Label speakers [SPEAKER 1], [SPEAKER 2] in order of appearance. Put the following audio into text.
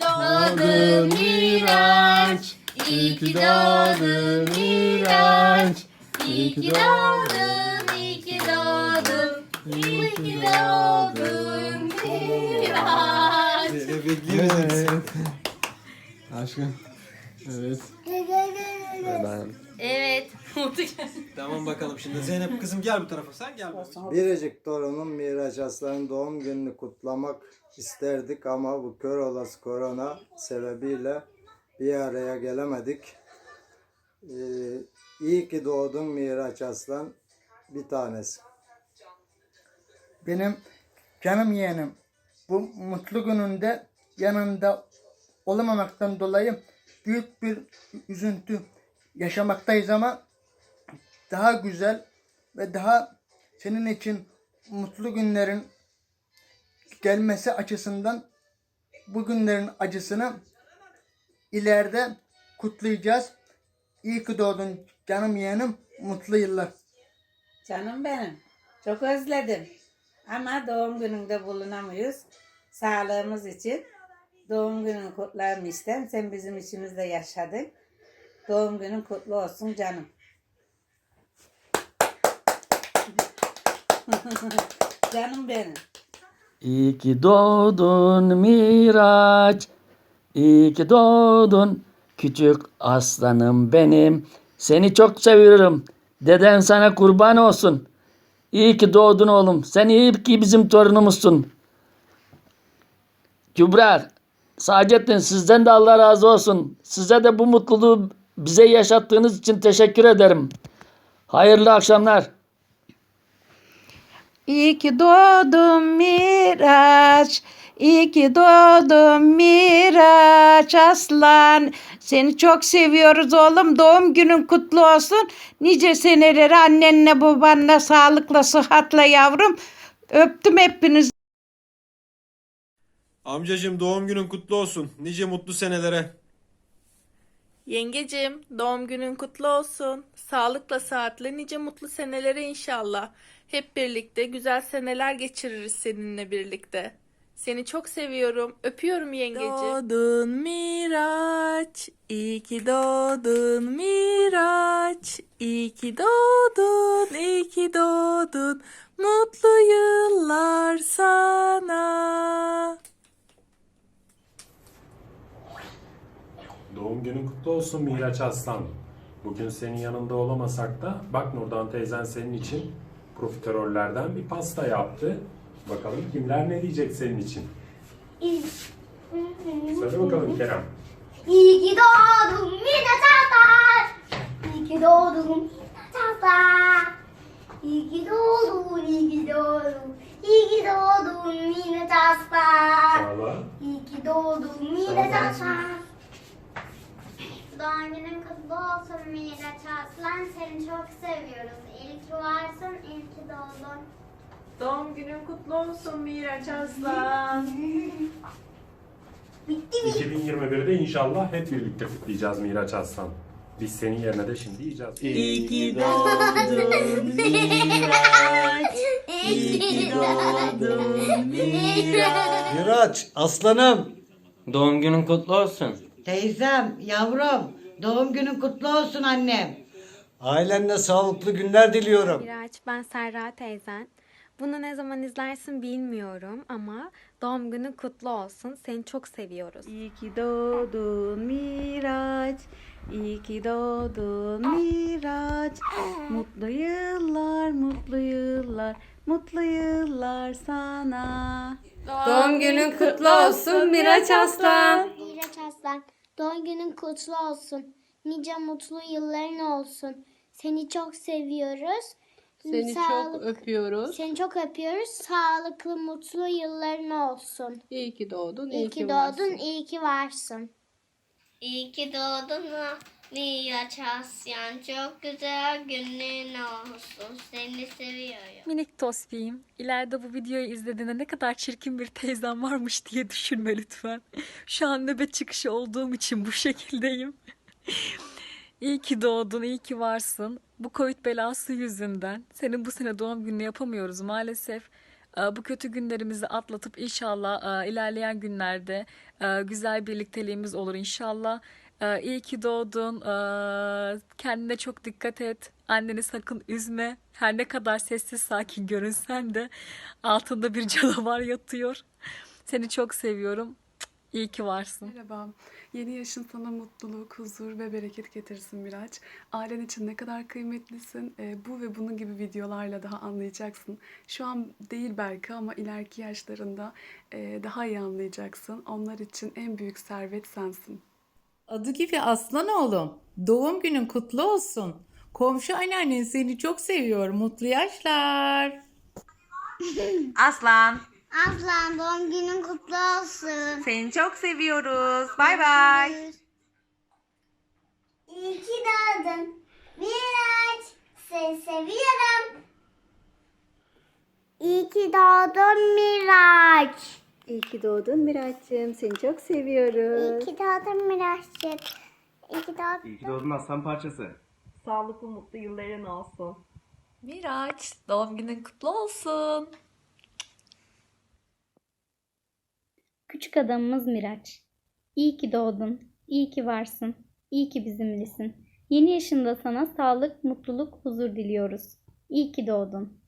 [SPEAKER 1] doğdun Miraç. İyi ki doğdun Miraç. İyi ki doğdun, iyi ki doğdun. İyi ki doğdun Miraç.
[SPEAKER 2] Evet. Aşkım. Evet.
[SPEAKER 3] Ben
[SPEAKER 1] Evet.
[SPEAKER 2] Tamam bakalım şimdi. Zeynep kızım gel bu tarafa. Sen gel. bakayım.
[SPEAKER 4] Biricik torunum Miraç Aslan'ın doğum gününü kutlamak isterdik ama bu kör olası korona sebebiyle bir araya gelemedik. Ee, iyi ki doğdun Miraç Aslan bir tanesi.
[SPEAKER 5] Benim canım yeğenim bu mutlu gününde yanında olamamaktan dolayı büyük bir üzüntü yaşamaktayız ama daha güzel ve daha senin için mutlu günlerin gelmesi açısından bu günlerin acısını ileride kutlayacağız. İyi ki doğdun canım yeğenim. Mutlu yıllar.
[SPEAKER 6] Canım benim. Çok özledim. Ama doğum gününde bulunamıyoruz. Sağlığımız için. Doğum gününü kutlarım isten. Sen bizim içimizde yaşadın. Doğum günün kutlu olsun canım. canım benim.
[SPEAKER 7] İyi ki doğdun Miraç. İyi ki doğdun küçük aslanım benim. Seni çok seviyorum. Deden sana kurban olsun. İyi ki doğdun oğlum. Sen iyi ki bizim torunumuzsun. Kübra, Saadettin sizden de Allah razı olsun. Size de bu mutluluğu bize yaşattığınız için teşekkür ederim. Hayırlı akşamlar.
[SPEAKER 8] İyi ki doğdun Miraç. İyi ki doğdun Miraç aslan. Seni çok seviyoruz oğlum. Doğum günün kutlu olsun. Nice seneleri annenle babanla sağlıkla sıhhatle yavrum. Öptüm hepinizi.
[SPEAKER 2] Amcacığım doğum günün kutlu olsun. Nice mutlu senelere.
[SPEAKER 9] Yengecim, doğum günün kutlu olsun. Sağlıkla saatle nice mutlu senelere inşallah. Hep birlikte güzel seneler geçiririz seninle birlikte. Seni çok seviyorum. Öpüyorum yengeci. Doğdun Miraç. İyi ki doğdun Miraç. İyi ki doğdun, iyi ki doğdun. Mutlu yıllar sana.
[SPEAKER 10] Doğum günün kutlu olsun Miraç Aslan. Bugün senin yanında olamasak da bak Nurdan teyzen senin için profiterollerden bir pasta yaptı. Bakalım kimler ne diyecek senin için. Söyle bakalım Kerem.
[SPEAKER 1] İyi ki doğdun Miraç Aslan. İyi ki doğdun Miraç Aslan. İyi ki doğdun, iyi ki doğdun. İyi ki doğdun Miraç Aslan. İyi ki doğdun Miraç Aslan. Doğum günün kutlu olsun Miraç Aslan. Seni çok seviyoruz. İyi ki varsın, iyi ki doğdun.
[SPEAKER 9] Doğum günün kutlu olsun Miraç Aslan.
[SPEAKER 10] 2021'de inşallah hep birlikte kutlayacağız Miraç Aslan. Biz senin yerine de şimdi yiyeceğiz.
[SPEAKER 9] İyi ki doğdun Miraç. İyi ki doğdun Miraç.
[SPEAKER 4] Miraç aslanım.
[SPEAKER 3] doğum günün kutlu olsun.
[SPEAKER 11] Teyzem, yavrum, doğum günün kutlu olsun annem.
[SPEAKER 4] Ailenle sağlıklı günler diliyorum.
[SPEAKER 12] Miraç, ben Serra teyzen. Bunu ne zaman izlersin bilmiyorum ama doğum günün kutlu olsun. Seni çok seviyoruz.
[SPEAKER 8] İyi ki doğdun Miraç. İyi ki doğdun Miraç. Mutlu yıllar, mutlu yıllar, mutlu yıllar sana.
[SPEAKER 1] Doğum günün kutlu olsun Miraç Aslan.
[SPEAKER 13] Miraç Aslan, doğum günün kutlu olsun. Nice mutlu yılların olsun. Seni çok seviyoruz.
[SPEAKER 9] Seni çok öpüyoruz.
[SPEAKER 13] Seni çok öpüyoruz. Sağlıklı, mutlu yılların olsun.
[SPEAKER 9] İyi ki doğdun,
[SPEAKER 13] İyi ki doğdun, iyi ki varsın.
[SPEAKER 1] İyi ki doğdun Miraç Aslan. Çok güzel günün olsun. Seni seviyorum.
[SPEAKER 12] Minik tospiyim. İleride bu videoyu izlediğinde ne kadar çirkin bir teyzem varmış diye düşünme lütfen. Şu an nöbet çıkışı olduğum için bu şekildeyim. İyi ki doğdun, iyi ki varsın. Bu Covid belası yüzünden senin bu sene doğum gününü yapamıyoruz maalesef. e, bu kötü günlerimizi atlatıp inşallah e, ilerleyen günlerde e, güzel birlikteliğimiz olur inşallah. E, İyi ki doğdun. E, Kendine çok dikkat et. Anneni sakın üzme. Her ne kadar sessiz sakin görünsen de altında bir canavar yatıyor. Seni çok seviyorum. İyi ki varsın.
[SPEAKER 14] Merhaba. Yeni yaşın sana mutluluk, huzur ve bereket getirsin Miraç. Ailen için ne kadar kıymetlisin. e, bu ve bunun gibi videolarla daha anlayacaksın. Şu an değil belki ama ileriki yaşlarında e, daha iyi anlayacaksın. Onlar için en büyük servet sensin.
[SPEAKER 15] Adı gibi aslan oğlum. Doğum günün kutlu olsun. Komşu anneannen seni çok seviyor. Mutlu yaşlar.
[SPEAKER 8] Aslan
[SPEAKER 13] Aslan doğum günün kutlu olsun.
[SPEAKER 8] seni çok seviyoruz. Bay bay.
[SPEAKER 1] İyi ki doğdun. Miraç. Seni seviyorum.
[SPEAKER 13] İyi ki doğdun Miraç.
[SPEAKER 16] İyi ki doğdun Miraç'cığım. Seni çok seviyoruz.
[SPEAKER 13] İyi ki doğdun Miraç'cığım. İyi ki doğdun.
[SPEAKER 2] İyi ki doğdun aslan parçası.
[SPEAKER 16] Sağlıklı mutlu yılların olsun.
[SPEAKER 9] Miraç, doğum günün kutlu olsun.
[SPEAKER 13] Küçük adamımız Miraç. İyi ki doğdun. İyi ki varsın. İyi ki bizimlesin. Yeni yaşında sana sağlık, mutluluk, huzur diliyoruz. İyi ki doğdun.